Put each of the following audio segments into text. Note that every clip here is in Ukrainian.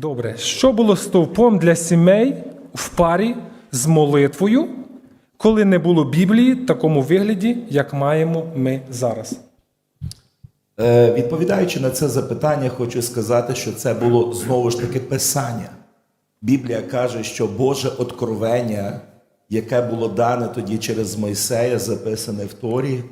Добре, що було стовпом для сімей в парі з молитвою, коли не було Біблії в такому вигляді, як маємо ми зараз? Е, Відповідаючи на це запитання, хочу сказати, що це було знову ж таки писання. Біблія каже, що Боже откровення, яке було дане тоді через Мойсея, записане в Торі,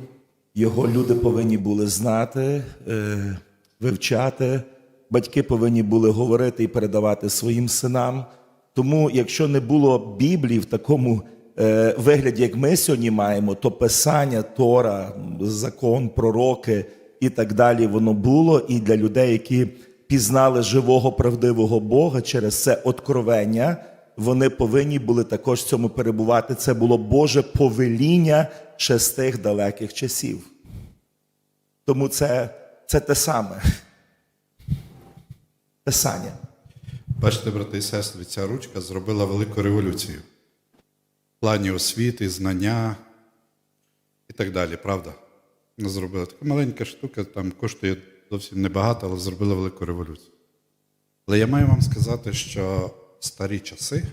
його люди повинні були знати, е, вивчати, батьки повинні були говорити і передавати своїм синам. Тому, якщо не було Біблії в такому е, вигляді, як ми сьогодні маємо, то писання, Тора, закон, пророки і так далі, воно було і для людей, які пізнали живого правдивого Бога через це откровення, вони повинні були також в цьому перебувати. Це було Боже повеління ще з тих далеких часів. Тому це, це те саме. Писання. Бачите, брати і сестри, ця ручка зробила велику революцію в плані освіти, знання і так далі, правда? Вона зробила така маленька штука, там коштує зовсім небагато, але зробила велику революцію. Але я маю вам сказати, що в старі часи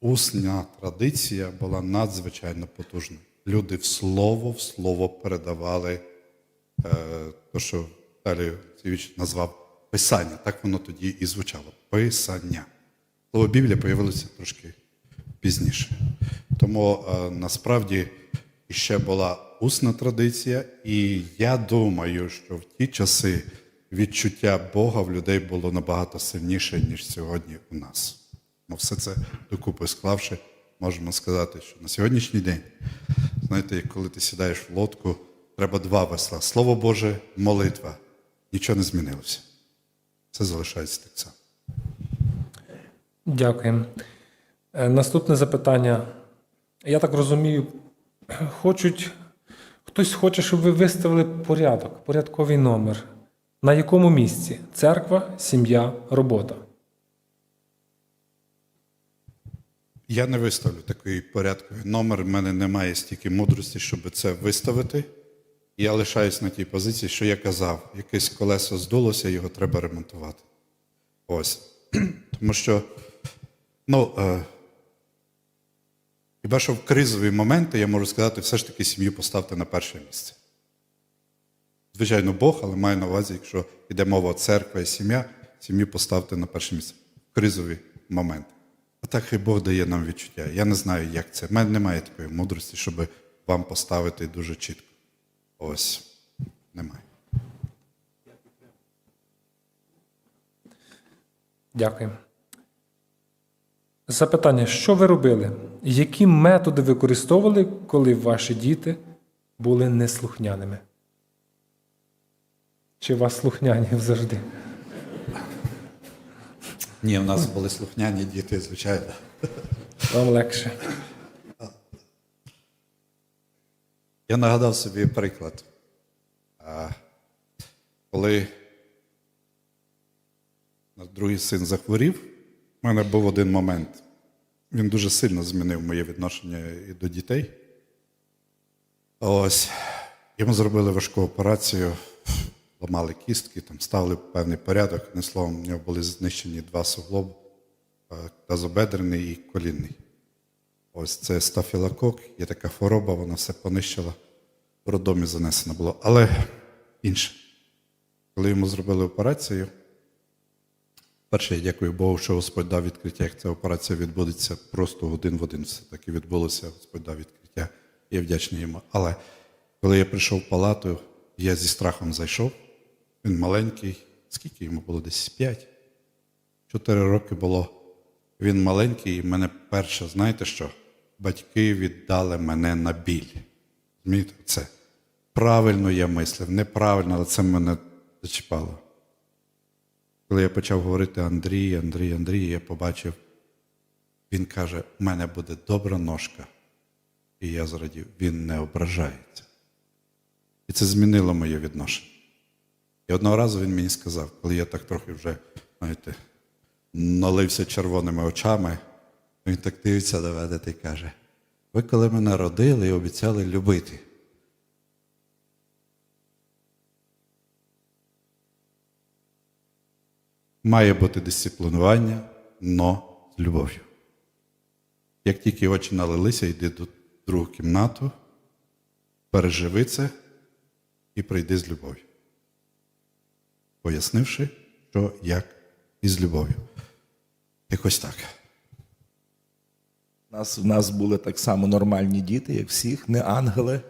усна традиція була надзвичайно потужна. Люди в слово в слово передавали е, то, що далі Цівіч назвав писання. Так воно тоді і звучало. Писання. Слово Біблія появилося трошки пізніше. Тому е, насправді ще була усна традиція, і я думаю, що в ті часи відчуття Бога в людей було набагато сильніше, ніж сьогодні у нас. Ну, все це докупи склавши, можемо сказати, що на сьогоднішній день, знаєте, коли ти сідаєш в лодку, треба два весла: Слово Боже, молитва. Нічого не змінилося. Все залишається так само. Дякуємо. Е, Наступне запитання. Я так розумію, хочуть, хтось хоче, щоб ви виставили порядок, порядковий номер. На якому місці? Церква, сім'я, робота. Я не виставлю такий порядковий номер. В мене немає стільки мудрості, щоб це виставити. Я лишаюсь на тій позиції, що я казав, якесь колесо здулося, його треба ремонтувати. Ось. Тому що, ну, е, хіба що в кризові моменти я можу сказати, все ж таки сім'ю поставте на перше місце. Звичайно, Бог, але маю на увазі, якщо йде мова церква і сім'я, сім'ю поставте на перше місце в кризові моменти. А так хай Бог дає нам відчуття. Я не знаю, як це. У мене немає такої мудрості, щоб вам поставити дуже чітко. Ось немає. Дякую. Запитання: що ви робили? Які методи використовували, коли ваші діти були неслухняними? Чи у вас слухняні завжди? Ні, в нас були слухняні діти, звичайно. Вам легше. Я нагадав собі приклад. Коли другий син захворів, в мене був один момент. Він дуже сильно змінив моє відношення і до дітей. Ось, йому зробили важку операцію, ламали кістки, там ставили певний порядок. Одним словом, в нього були знищені два суглоби, тазобедрений і колінний. Ось це стафілокок, є така хвороба, вона все понищила. В роддомі занесено було. Але інше. Коли йому зробили операцію, перше, я дякую Богу, що Господь дав відкриття, як ця операція відбудеться просто один в один. Все таки відбулося, Господь дав відкриття. Я вдячний йому. Але коли я прийшов в палату, я зі страхом зайшов. Він маленький, скільки йому було? Десь п'ять. Чотири роки було. Він маленький, і мене перше, знаєте що? Батьки віддали мене на біль. Розумієте, це правильно я мислив, неправильно, але це мене зачіпало. Коли я почав говорити Андрій, Андрій, Андрій, я побачив, він каже: у мене буде добра ножка. І я зрадів, він не ображається. І це змінило моє відношення. І одного разу він мені сказав, коли я так трохи вже, знаєте, налився червоними очами, він так дивиться до мене і каже: ви коли мене родили і обіцяли любити. має бути дисциплінування, но з любов'ю. Як тільки очі налилися, йди до другу кімнату, переживи це і прийди з любов'ю. Пояснивши, що як і з любов'ю. Якось так. У нас, в нас були так само нормальні діти, як всіх, не ангели.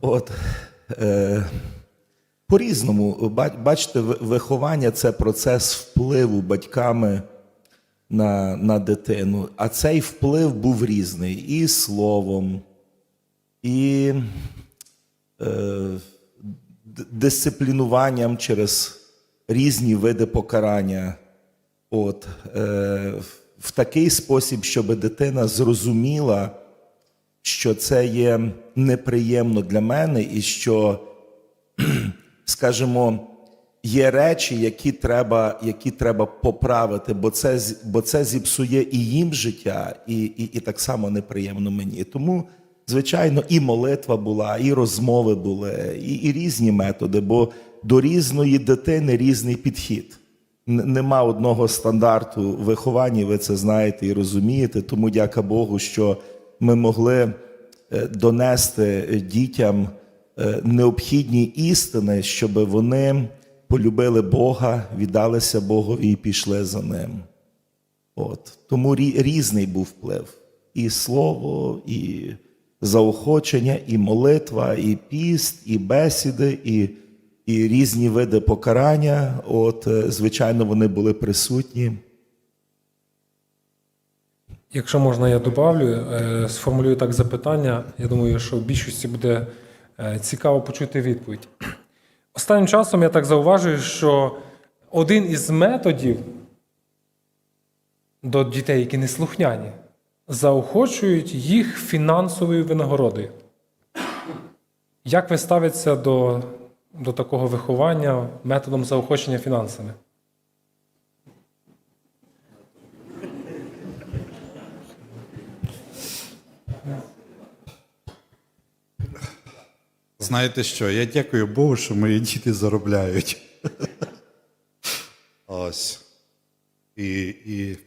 От. Е, по-різному, бачите, виховання це процес впливу батьками на, на дитину. А цей вплив був різний і словом, і е, дисциплінуванням через різні види покарання. От, е, в- такий спосіб, щоб дитина зрозуміла, що це є неприємно для мене, і що, скажімо, є речі, які треба, які треба поправити, бо це, бо це зіпсує і їм життя, і, і, і так само неприємно мені. Тому, звичайно, і молитва була, і розмови були, і, і різні методи, бо до різної дитини різний підхід. Нема одного стандарту виховання, ви це знаєте і розумієте. Тому дяка Богу, що ми могли е, донести дітям е, необхідні істини, щоб вони полюбили Бога, віддалися Богові і пішли за ним. От. Тому різний був вплив. І слово, і заохочення, і молитва, і піст, і бесіди, і, і різні види покарання. От, е, звичайно, вони були присутні. Якщо можна, я добавлю, е, сформулюю так запитання. Я думаю, що в більшості буде е, цікаво почути відповідь. Останнім часом я так зауважую, що один із методів до дітей, які не слухняні, заохочують їх фінансовою винагородою. Як ви ставитеся до, до такого виховання методом заохочення фінансами? Знаєте що? Я дякую Богу, що мої діти заробляють. Ось. І, і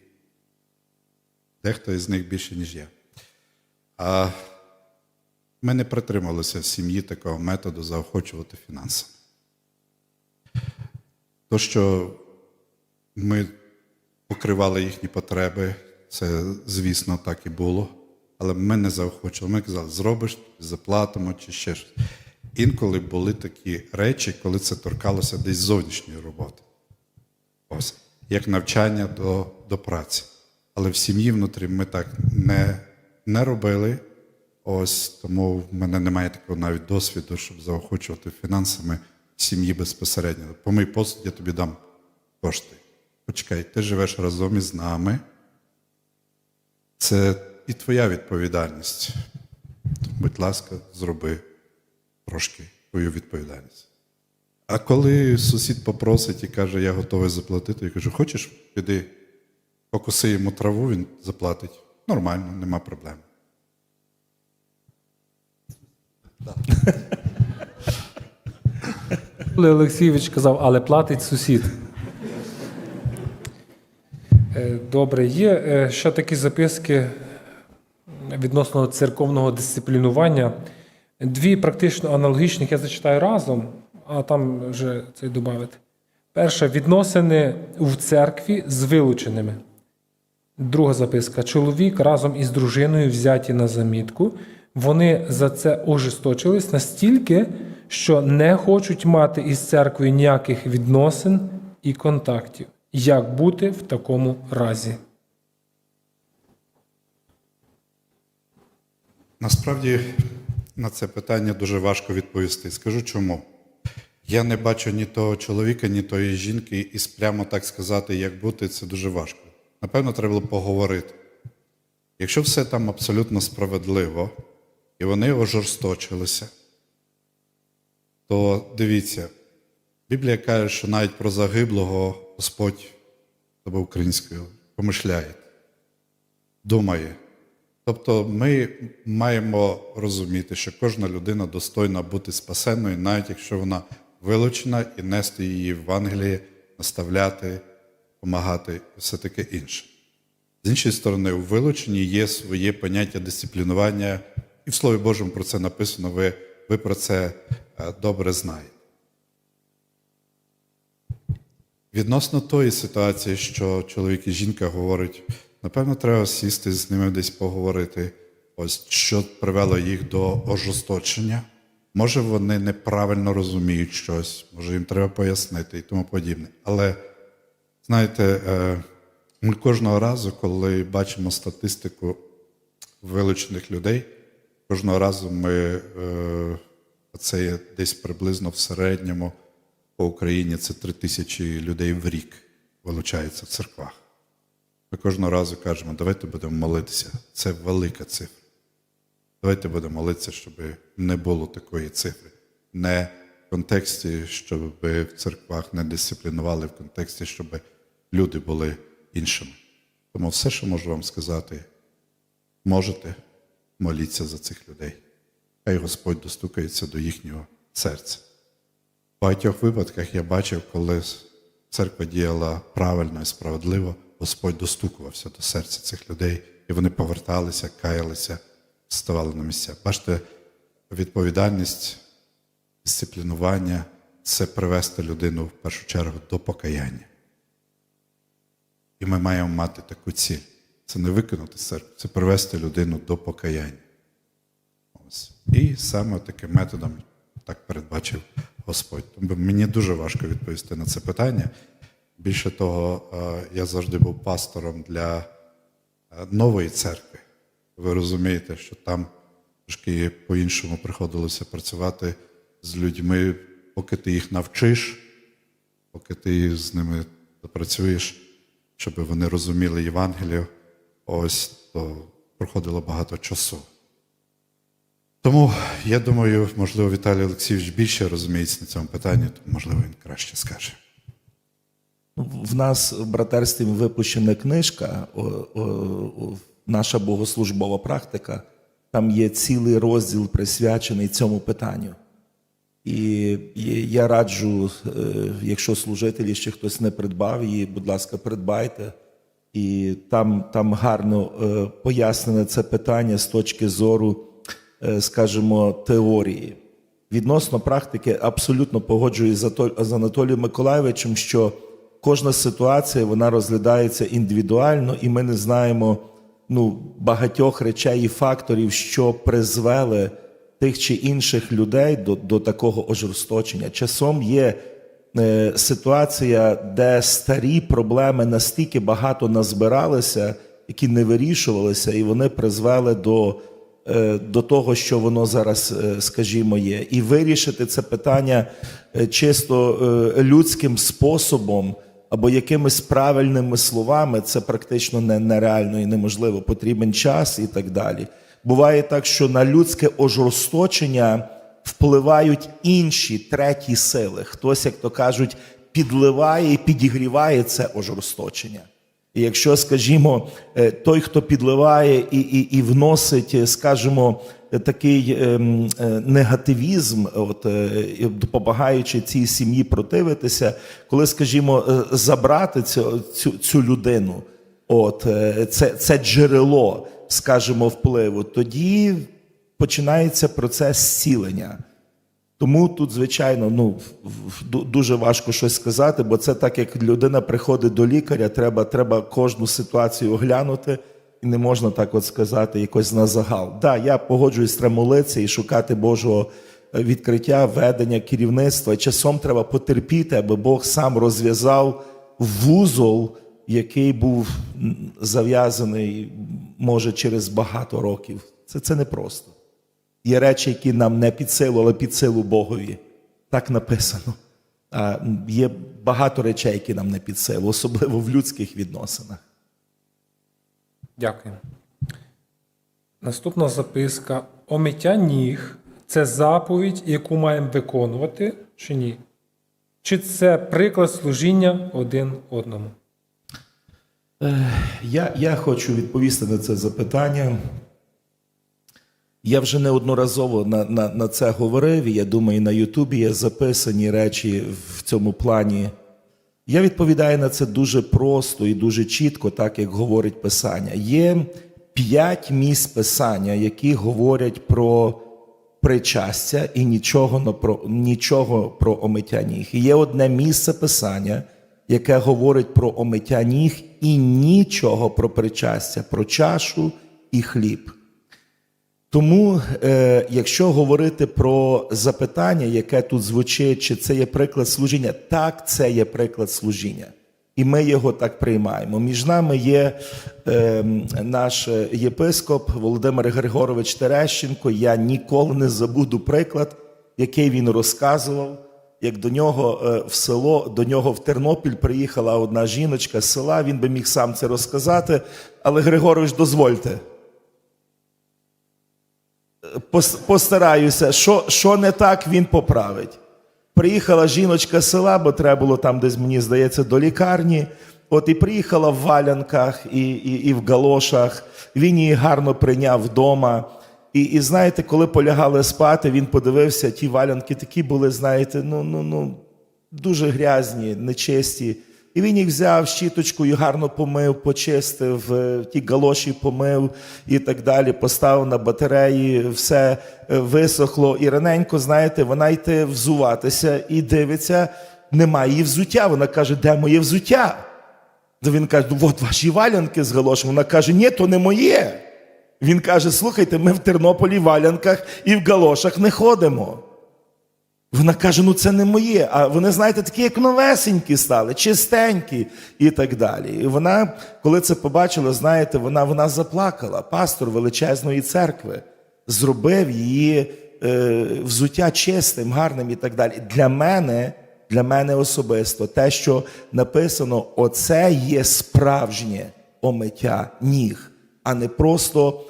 дехто із них більше, ніж я. А ми не притрималися в сім'ї такого методу заохочувати фінансами. То, що ми покривали їхні потреби, це, звісно, так і було. Але ми не заохочували. Ми казали, зробиш, заплатимо чи ще щось. Інколи були такі речі, коли це торкалося десь зовнішньої роботи. Ось, як навчання до, до праці. Але в сім'ї внутрі ми так не, не робили. Ось тому в мене немає такого навіть досвіду, щоб заохочувати фінансами сім'ї безпосередньо. Помий посуд, я тобі дам кошти. Почекай, ти живеш разом із нами. Це і твоя відповідальність. Будь ласка, зроби трошки твою відповідальність. А коли сусід попросить і каже, я готовий заплатити, я кажу, хочеш, піди покуси йому траву, він заплатить. Нормально, нема проблем. Коли Олексійович казав, але платить сусід. Е, Добре, є е, ще такі записки відносно церковного дисциплінування. Дві практично аналогічних я зачитаю разом, а там вже це додати. Перше відносини в церкві з вилученими. Друга записка. Чоловік разом із дружиною взяті на замітку. Вони за це ожесточились настільки, що не хочуть мати із церквою ніяких відносин і контактів. Як бути в такому разі? Насправді на це питання дуже важко відповісти. Скажу чому. Я не бачу ні того чоловіка, ні тої жінки, і прямо так сказати, як бути, це дуже важко. Напевно, треба було поговорити. Якщо все там абсолютно справедливо, і вони ожорсточилися, то дивіться, Біблія каже, що навіть про загиблого Господь або українською помишляє, думає. Тобто ми маємо розуміти, що кожна людина достойна бути спасенною, навіть якщо вона вилучена, і нести її в Англії наставляти, допомагати і все таке інше. З іншої сторони, у вилученні є своє поняття дисциплінування, в Слові Божому про це написано, ви, ви про це е, добре знаєте. Відносно тої ситуації, що чоловік і жінка говорять, напевно, треба сісти з ними десь поговорити, ось що привело їх до ожесточення. Може, вони неправильно розуміють щось, може їм треба пояснити і тому подібне. Але знаєте, е, ми кожного разу, коли бачимо статистику вилучених людей, кожного разу ми е, це є десь приблизно в середньому по Україні це три тисячі людей в рік вилучається в церквах. Ми кожного разу кажемо, давайте будемо молитися. Це велика цифра. Давайте будемо молитися, щоб не було такої цифри. Не в контексті, щоб в церквах не дисциплінували, в контексті, щоб люди були іншими. Тому все, що можу вам сказати, можете моліться за цих людей. Хай Господь достукається до їхнього серця. В багатьох випадках я бачив, коли церква діяла правильно і справедливо, Господь достукувався до серця цих людей, і вони поверталися, каялися, ставали на місця. Бачите, відповідальність, дисциплінування це привести людину в першу чергу до покаяння. І ми маємо мати таку ціль. Це не викинути з церкви, це привести людину до покаяння. Ось. І саме таким методом так передбачив Господь. Мені дуже важко відповісти на це питання. Більше того, е, я завжди був пастором для е, нової церкви. Ви розумієте, що там трошки по-іншому приходилося працювати з людьми, поки ти їх навчиш, поки ти з ними працюєш, щоб вони розуміли Євангелію, ось то проходило багато часу. Тому я думаю, можливо, Віталій Олексійович більше розуміється на цьому питанні, то можливо він краще скаже. В нас в братерстві випущена книжка, о, о, наша богослужбова практика. Там є цілий розділ присвячений цьому питанню. І і я раджу, е, якщо служителі ще хтось не придбав її, будь ласка, придбайте. І там, там гарно е, пояснене це питання з точки зору, е, скажімо, теорії. Відносно практики, абсолютно погоджуюсь з Анатолієм Миколайовичем, що кожна ситуація вона розглядається індивідуально, і ми не знаємо ну, багатьох речей і факторів, що призвели тих чи інших людей до, до такого ожорсточення. Часом є ситуація, де старі проблеми настільки багато назбиралися, які не вирішувалися, і вони призвели до, е, до того, що воно зараз, е, скажімо, є. І вирішити це питання е, чисто е, людським способом або якимись правильними словами, це практично нереально і неможливо. Потрібен час і так далі. Буває так, що на людське ожорсточення впливають інші треті сили. Хтось, як то кажуть, підливає і підігріває це ожорсточення. І якщо, скажімо, е, той, хто підливає і, і, і вносить, е, скажімо, такий ем, е, негативізм, от, допомагаючи цій сім'ї противитися, коли, скажімо, забрати цю, цю, цю людину, от, це, це джерело, скажімо, впливу, тоді починається процес зцілення. Тому тут, звичайно, ну дуже важко щось сказати, бо це так, як людина приходить до лікаря, треба, треба кожну ситуацію оглянути, і не можна так от сказати якось на загал. Так, да, я погоджуюсь треба і шукати Божого е, відкриття, ведення, керівництва. Часом треба потерпіти, аби Бог сам розв'язав вузол, який був зав'язаний, може, через багато років. Це, це непросто. Є речі, які нам не під силу, але під силу Богові. Так написано. А є багато речей, які нам не під силу, особливо в людських відносинах. Дякую. Наступна записка. Омиття ніг це заповідь, яку маємо виконувати, чи ні? Чи це приклад служіння один одному? Я, я хочу відповісти на це запитання. Я вже неодноразово на, на, на це говорив, і я думаю, на Ютубі є записані речі в цьому плані, Я відповідаю на це дуже просто і дуже чітко, так як говорить Писання. Є п'ять місць Писання, які говорять про причастя і нічого, про, нічого про омиття ніг. І є одне місце Писання, яке говорить про омиття ніг і нічого про причастя, про чашу і хліб. Тому, е, якщо говорити про запитання, яке тут звучить, чи це є приклад служіння, так, це є приклад служіння. І ми його так приймаємо. Між нами є е, наш єпископ Володимир Григорович Терещенко. Я ніколи не забуду приклад, який він розказував, як до нього е, в село, до нього в Тернопіль приїхала одна жіночка з села. Він би міг сам це розказати, але Григорович, дозвольте. Пос- постараюся, що, що не так, він поправить. Приїхала жіночка з села, бо треба було там, десь, мені здається, до лікарні. От і приїхала в валянках і, і, і в галошах. Він її гарно прийняв вдома. І, і знаєте, коли полягали спати, він подивився, ті валянки такі були, знаєте, ну, ну, ну, дуже грязні, нечисті. І він їх взяв щіточкою, гарно помив, почистив, е, ті галоші помив і так далі, поставив на батареї, все е, висохло. І раненько, знаєте, вона йде взуватися і дивиться, немає її взуття. Вона каже, де моє взуття? Він каже, ну от ваші валянки з галошем. Вона каже, ні, то не моє. Він каже: слухайте, ми в Тернополі в валянках і в галошах не ходимо. Вона каже: ну це не моє. А вони, знаєте, такі, як новесенькі стали, чистенькі і так далі. І вона, коли це побачила, знаєте, вона, вона заплакала. Пастор величезної церкви зробив її е, взуття чистим, гарним і так далі. Для мене, для мене особисто, те, що написано, оце є справжнє омиття ніг а не просто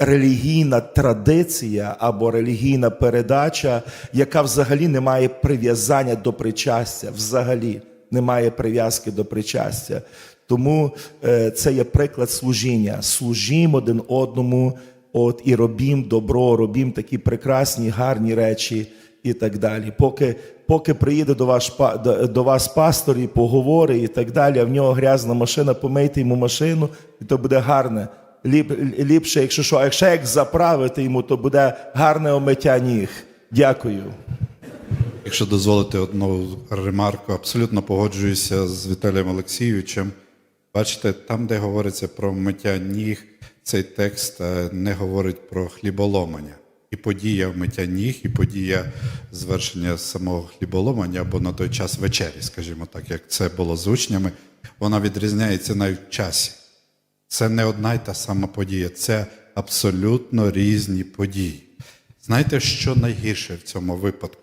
релігійна традиція або релігійна передача, яка взагалі не має прив'язання до причастя, взагалі не має прив'язки до причастя. Тому е, це є приклад служіння. Служім один одному, от і робім добро, робім такі прекрасні, гарні речі і так далі. Поки, поки приїде до, до, до вас пастор і поговорить і так далі, а в нього грязна машина, помийте йому машину, і то буде гарне. Ліп, ліпше, якщо що, якщо як заправити йому, то буде гарне омиття ніг. Дякую. Якщо дозволите одну ремарку, абсолютно погоджуюся з Віталієм Олексійовичем. Бачите, там, де говориться про миття ніг, цей текст е, не говорить про хліболомання. І подія вмиття ніг, і подія звершення самого хліболомання або на той час вечері, скажімо так, як це було з учнями, вона відрізняється навіть в часі. Це не одна й та сама подія, це абсолютно різні події. Знаєте, що найгірше в цьому випадку?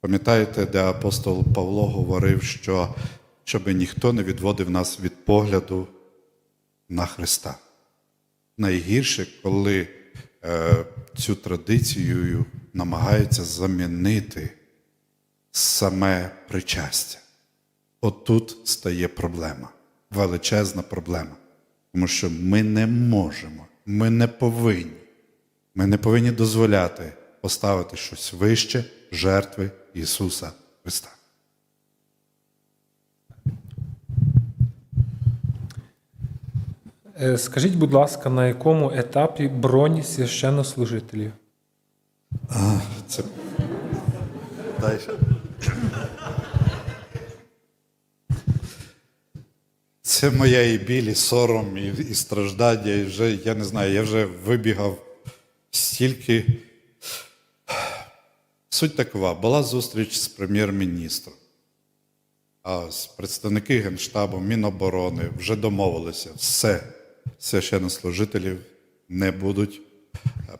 Пам'ятаєте, де апостол Павло говорив, що щоб ніхто не відводив нас від погляду на Христа. Найгірше, коли е, цю традицію намагаються замінити саме причастя. Отут стає проблема, величезна проблема. Тому що ми не можемо, ми не повинні, ми не повинні дозволяти поставити щось вище жертви Ісуса Христа. Е, Скажіть, будь ласка, на якому етапі бронь священнослужителів? Це Це моя і біль, і сором, і, і страждання. І вже, я не знаю, я вже вибігав стільки. Суть такова: була зустріч з прем'єр-міністром. А з представники Генштабу, Міноборони вже домовилися, все, священнослужителів не будуть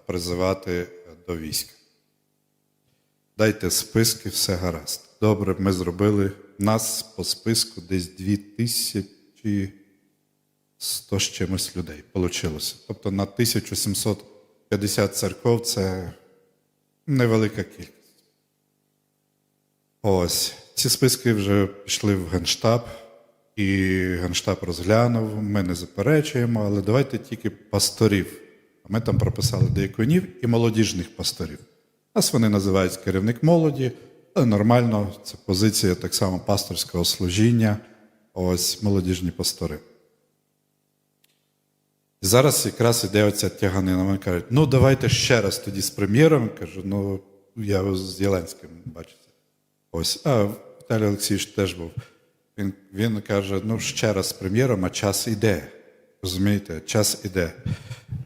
призивати до війська. Дайте списки, все гаразд. Добре, ми зробили. Нас по списку десь 2100 з чимось людей получилося. Тобто на 1750 церков це невелика кількість. Ось. Ці списки вже пішли в Генштаб, і Генштаб розглянув. Ми не заперечуємо, але давайте тільки пасторів. А ми там прописали деяконів і молодіжних пасторів. Нас вони називають керівник молоді, Але нормально, це позиція так само пасторського служіння, ось молодіжні пастори. І зараз якраз іде оця тяганина. Вони кажуть, ну давайте ще раз тоді з прем'єром. Кажу, ну я з Єленським бачите. Ось, а Віталій Олексійович теж був. Він, він каже: ну ще раз з прем'єром, а час іде. Розумієте, час іде.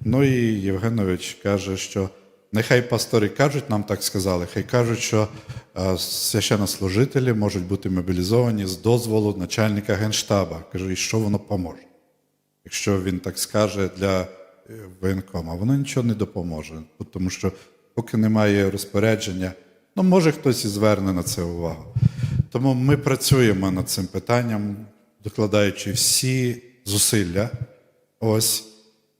Ну і Євгенович каже, що нехай пастори кажуть, нам так сказали, хай кажуть, що е, священнослужителі можуть бути мобілізовані з дозволу начальника генштаба. Кажу, і що воно поможе? Якщо він так скаже для е, воєнкома, воно нічого не допоможе, тому що поки немає розпорядження, ну може хтось і зверне на це увагу. Тому ми працюємо над цим питанням, докладаючи всі зусилля. Ось.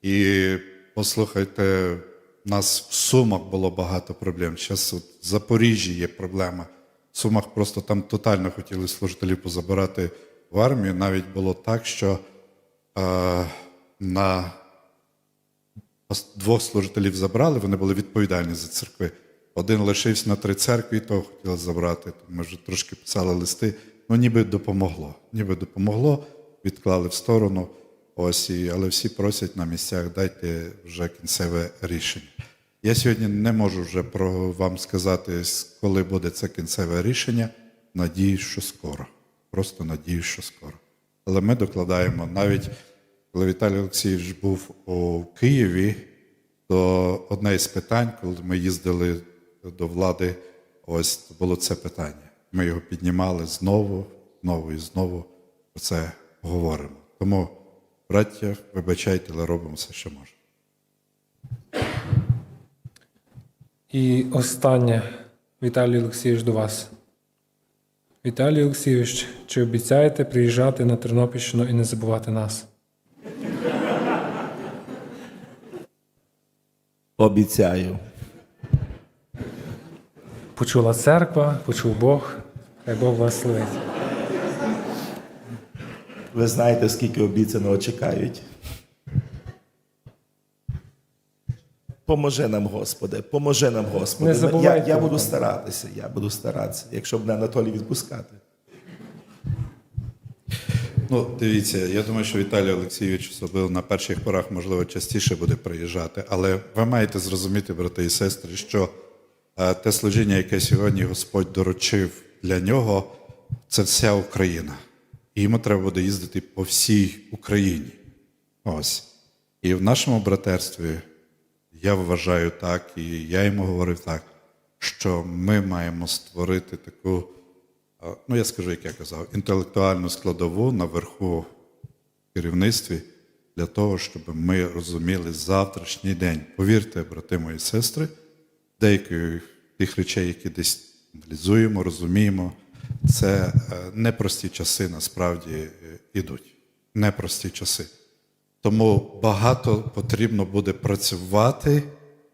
І послухайте, у нас в Сумах було багато проблем. Зараз в Запоріжжі є проблема. В Сумах просто там тотально хотіли служителів позабирати в армію. Навіть було так, що е, на двох служителів забрали, вони були відповідальні за церкви. Один лишився на три церкви, і того хотіли забрати. Ми вже трошки писали листи. Ну, ніби допомогло. Ніби допомогло, відклали в сторону. Ось, і, але всі просять на місцях, дайте вже кінцеве рішення. Я сьогодні не можу вже про вам сказати, коли буде це кінцеве рішення. Надіюсь, що скоро. Просто надіюсь, що скоро. Але ми докладаємо навіть коли Віталій Олексійович був у Києві, то одне із питань, коли ми їздили до влади, ось було це питання. Ми його піднімали знову, знову і знову про це говоримо. Тому, браття, вибачайте, але робимо все, що можемо. І останнє, Віталій Олексійович, до вас. Віталій Олексійович, чи обіцяєте приїжджати на Тернопільщину і не забувати нас? Обіцяю. Почула церква, почув Бог. Хай Бог благословить. Ви знаєте, скільки обіцяного чекають. Поможи нам, Господи, поможи нам, Господи. Не забувайте я, я буду старатися, я буду старатися, якщо б не Анатолій відпускати. Ну, дивіться, я думаю, що Віталій Олексійович особливо на перших порах, можливо, частіше буде приїжджати. Але ви маєте зрозуміти, брати і сестри, що е, те служіння, яке сьогодні Господь доручив для нього, це вся Україна. І йому треба буде їздити по всій Україні. Ось. І в нашому братерстві я вважаю так, і я йому говорив так, що ми маємо створити таку ну я скажу, як я казав, інтелектуальну складову наверху в керівництві для того, щоб ми розуміли завтрашній день. Повірте, брати мої сестри, деяких тих речей, які десь аналізуємо, розуміємо, це е, непрості часи насправді е, ідуть. Непрості часи. Тому багато потрібно буде працювати,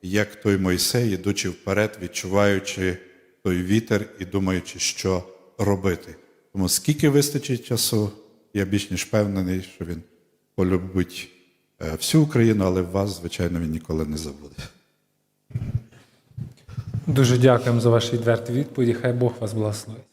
як той Мойсей, ідучи вперед, відчуваючи той вітер і думаючи, що робити. Тому скільки вистачить часу, я більш ніж впевнений, що він полюбить е, всю Україну, але вас, звичайно, він ніколи не забуде. Дуже дякуємо за ваші відверті відповіді. Хай Бог вас благословить.